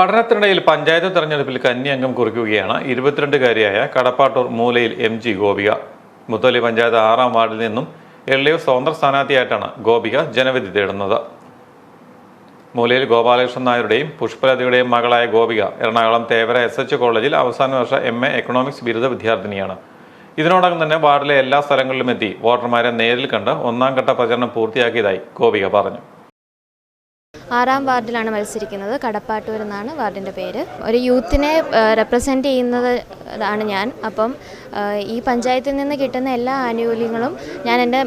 പഠനത്തിനിടയിൽ പഞ്ചായത്ത് തെരഞ്ഞെടുപ്പിൽ അംഗം കുറിക്കുകയാണ്. ഇരുപത്തിരണ്ടുകാരിയായ കടപ്പാട്ടൂർ മൂലയിൽ എം ജി ഗോപിക. മുത്തോലി പഞ്ചായത്ത് ആറാം വാർഡിൽ നിന്നും എൽ ഡി എഫ് സ്വതന്ത്ര സ്ഥാനാർത്ഥിയായിട്ടാണ് ഗോപിക ജനവിധി തേടുന്നത്. മൂലയിൽ ഗോപാലകൃഷ്ണൻ നായരുടെയും പുഷ്പലതയുടെയും മകളായ ഗോപിക എറണാകുളം തേവര എസ് എച്ച് കോളേജിൽ അവസാന വർഷ എം എ എക്കണോമിക്സ് ബിരുദ വിദ്യാർത്ഥിനിയാണ്. ഇതിനോടകം തന്നെ വാർഡിലെ എല്ലാ സ്ഥലങ്ങളിലും എത്തി വോട്ടർമാരെ നേരിൽ കണ്ട് ഒന്നാം ഘട്ട പ്രചരണം പൂർത്തിയാക്കിയതായി ഗോപിക പറഞ്ഞു. ആറാം വാർഡിലാണ് മത്സരിക്കുന്നത്. കടപ്പാട്ടൂർ എന്നാണ് വാർഡിന്റെ പേര്. ഒരു യൂത്തിനെ റെപ്രസെന്റ് ചെയ്യുന്നത് ആണ് ഞാൻ. അപ്പം ഈ പഞ്ചായത്തിൽ നിന്ന് കിട്ടുന്ന എല്ലാ ആനുകൂല്യങ്ങളും ഞാൻ എന്റെ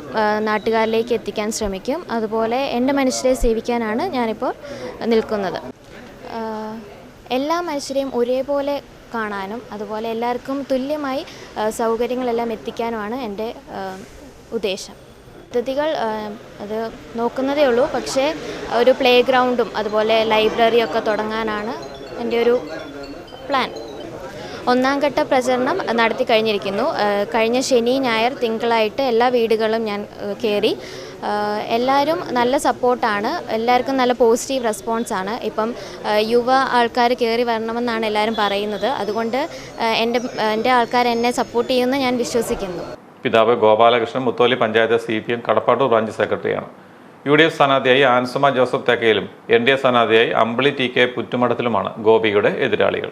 നാട്ടുകാരിലേക്ക് എത്തിക്കാൻ ശ്രമിക്കും. അതുപോലെ എന്റെ മനുഷ്യരെ സേവിക്കാനാണ് ഞാനിപ്പോൾ നിൽക്കുന്നത്. എല്ലാ മനുഷ്യരെയും ഒരേപോലെ കാണാനും അതുപോലെ എല്ലാവർക്കും തുല്യമായി സൗകര്യങ്ങളെല്ലാം എത്തിക്കാനുമാണ് എന്റെ ഉദ്ദേശം. പദ്ധതികൾ അത് നോക്കുന്നതേ ഉള്ളൂ. പക്ഷേ ഒരു പ്ലേ ഗ്രൗണ്ടും അതുപോലെ ലൈബ്രറിയൊക്കെ തുടങ്ങാനാണ് എന്റെ ഒരു പ്ലാൻ. ഒന്നാം ഘട്ട പ്രചരണം നടത്തി കഴിഞ്ഞിരിക്കുന്നു. കഴിഞ്ഞ ശനി ഞായർ തിങ്കളായിട്ട് എല്ലാ വീടുകളും ഞാൻ കയറി എല്ലാവരും നല്ല സപ്പോർട്ടാണ്. എല്ലാവർക്കും നല്ല പോസിറ്റീവ് റെസ്പോൺസാണ് ഇപ്പം യുവ ആൾക്കാർ കയറി വരണമെന്നാണ് എല്ലാവരും പറയുന്നത്. അതുകൊണ്ട് എന്റെ എന്റെ ആൾക്കാർ എന്നെ സപ്പോർട്ട് ചെയ്യുമെന്ന് ഞാൻ വിശ്വസിക്കുന്നു. പിതാവ് Gopalakrishnan Mutholi panchayat C P M Kadappattoor branch സെക്രട്ടറിയാണ്. യു ഡി എഫ് സ്ഥാനാർത്ഥിയായി ആൻസുമ ജോസഫ് തെക്കയിലും എൻ ഡി എ സ്ഥാനാർത്ഥിയായി അമ്പിളി ടി കെ പുറ്റുമഠത്തിലുമാണ് ഗോപിയുടെ എതിരാളികൾ.